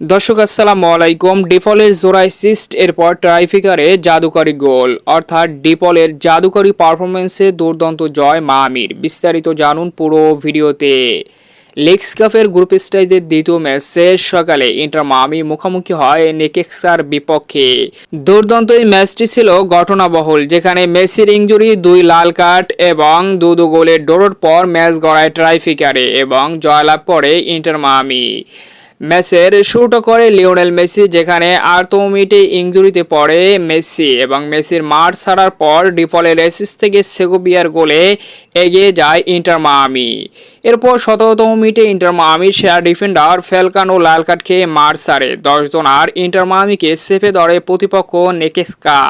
দর্শক, আসসালামু আলাইকুম। ডিফলের জোড়া অ্যাসিস্ট এরপর ট্রাইফিকারে জাদুকরি গোল। অর্থাৎ ডিপলের জাদুকরি পারফরমেন্সে দুর্দান্ত জয় মামির। বিস্তারিত জানুন পুরো ভিডিওতে। লেক্স কাপের গ্রুপ স্টেজের দ্বিতীয় ম্যাচে সকালে ইন্টার মামি মুখোমুখি হয় নেকেক্সার বিপক্ষে। দুর্দান্ত এই ম্যাচটি ছিল ঘটনাবহুল, যেখানে মেসির ইঞ্জুরি, দুই লাল কার্ড এবং দু দু গোলের ডোরোর পর ম্যাচ গড়ায় ট্রাইফিকারে এবং জয়লাভ করে ইন্টার মামি। ম্যাচের শুরুটা করে লিওনেল মেসি, যেখানে আর্তো মিনিটে ইঞ্জুরিতে পড়ে মেসি এবং মেসির মাঠ ছাড়ার পর ডিফলের অ্যাসিস থেকে সেগোবিয়ার গোলে এগিয়ে যায় ইন্টার মায়ামি। এরপর সতেরোতম মিনিটে ইন্টার মায়ামির সেরা ডিফেন্ডার ফেলকানো লাল কার্ড খেয়ে মাঠ ছাড়ে দশজন আর ইন্টার মায়ামিকে সেফে ধরে প্রতিপক্ষ নেকেস্কা।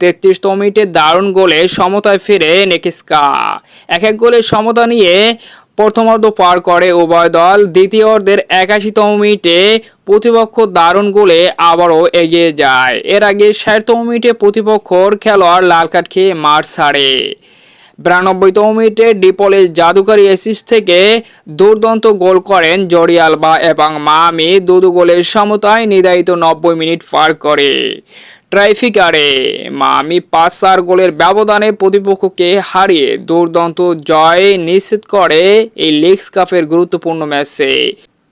তেত্রিশতম মিনিটে দারুণ গোলে সমতায় ফিরে নেকেস্কা। এক এক গোলে সমতা নিয়ে প্রথমার্ধ পার করে উভয় দল দ্বিতীয় অর্ধের একাশিতম মিনিটে প্রতিপক্ষ দারুণ গোলে আবারও এগিয়ে যায়। এর আগে ষাটতম মিনিটে প্রতিপক্ষর খেলোয়াড় লাল কার্ড খেয়ে মাঠ ছাড়ে বিরানব্বইতম মিনিটে ডিপলের জাদুকারী অ্যাসিস থেকে দুর্দান্ত গোল করেন জরি আলবা এবং মামি। দুদু গোলের সমতায় নির্ধারিত নব্বই মিনিট পার করে। ট্রাইফিকারে মামি পাঁচ চার গোলের ব্যবধানে প্রতিপক্ষকে হারিয়ে দুর্দান্ত জয় নিশ্চিত করে এই লিগস কাপের গুরুত্বপূর্ণ ম্যাচে।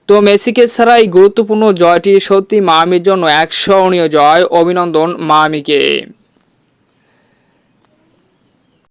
তো মেসিকে ছাড়া এই গুরুত্বপূর্ণ জয়টি সত্যি মামির জন্য এক স্মরণীয় জয়। অভিনন্দন মামিকে।